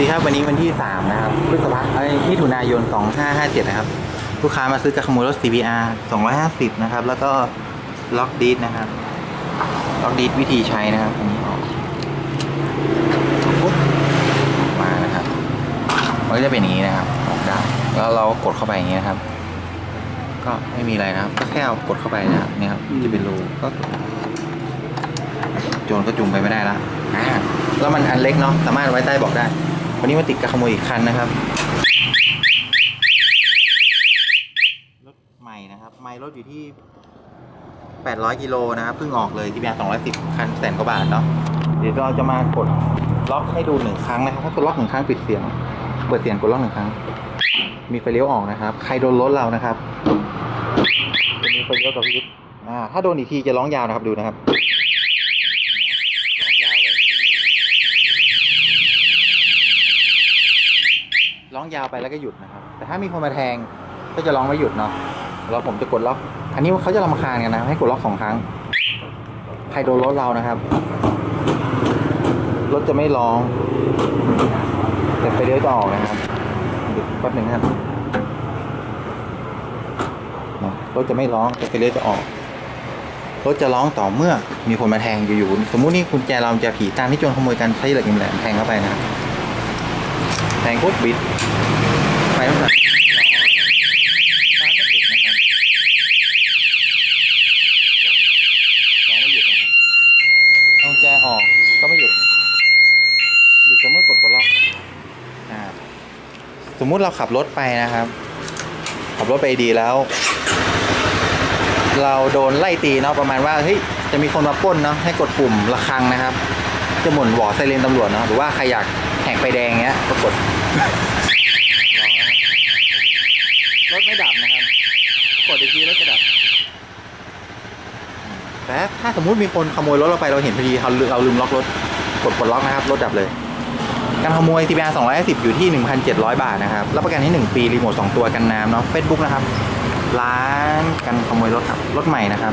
ดีครับวันนี้วันที่ 3 นะครับพฤษภาเอ้มิถุนายน 2557 นะครับ ลูกค้ามาซื้อกระขโมยรถ CBR 250 นะครับ แล้วก็ล็อกดีดนะครับล็อกดีดวิธีใช้นะครับอันนี้ออกมานะครับมันก็จะเป็นอย่างนี้นะครับออกได้แล้วเรากดเข้าไปอย่างนี้นะครับ ก็ไม่มีอะไรนะครับ ก็แค่เอากดเข้าไปนะครับเนี่ยครับจะเป็นรูก็โจรก็จุ่มไปไม่ได้ละอ่าแล้วมันอันเล็กเนาะสามารถไว้ใต้บอกได้ วันนี้มาติดกับขโมยอีกคันนะครับ รถใหม่นะครับ ไม่รถอยู่ที่ 800กิโลนะครับ เพิ่งออกเลยที่บีอา210 คันแสนกว่าบาทเนาะ เดี๋ยวเราจะมากดล็อกให้ดูหนึ่งครั้งนะครับ ถ้ากดล็อกหนึ่งครั้งปิดเสียง เปิดเสียงกดล็อกหนึ่งครั้ง มีไฟเลี้ยวออกนะครับ ใครโดนรถเรานะครับจะมีไฟเลี้ยวกับพริบอ่า ถ้าโดนอีกทีจะร้องยาวนะครับ ดูนะครับ ร้องยาวเลย ร้องยาวไปแล้วก็หยุดนะครับ แต่ถ้ามีคนมาแทงก็จะร้องไม่หยุดเนาะแล้วผมจะกดล็อก อันนี้เขาจะรำคาญกันนะ ให้กดล็อกสองครั้ง ใครโดนรถเรานะครับ รถจะไม่ร้อง แต่ไฟเลี้ยวจะออกนะครับแป๊บหนึ่งนะครับรถจะไม่ร้องแต่ไฟเลี้ยวจะออก รถจะร้องต่อเมื่อมีคนมาแทงอยู่ๆ สมมุตินี่คุณแจเราจะผีตามที่โจรขโมยกันใช้เหล็กแหลมแทงเข้าไปนะ แทงปุ๊บบิดไฟต้องตัดร้อนก็ติดนะครับร้องไม่หยุดนะครับเอาแจออกก็ไม่หยุด หยุดแต่เมื่อกดกดล็อกอ่าสมมุติเราขับรถไปนะครับ ขับรถไปดีแล้ว เราโดนไล่ตีเนาะประมาณว่าเฮ้ยจะมีคนมาป้นเนาะให้กดปุ่มระฆังนะครับ จะหมุนหวอไซเรนตำรวจเนาะหรือว่าใครอยากแหกไฟแดงเงี้ยก็กด รถไม่ดับนะครับ กดอีกทีรถจะดับแต่ถ้าสมมุติมีคนขโมยรถเราไปเราเห็นพอดีเราลืมเราลืมล็อกรถกดปลดล็อกนะครับ รถดับเลย การขโมย CBR 250 อยู่ที่ 1,700 บาทนะครับ รับประกันให้ 1 ปี รีโมท 2 ตัวกันน้ำเนาะ Facebook นะครับ ร้านกันขโมยรถครับ รถใหม่นะครับ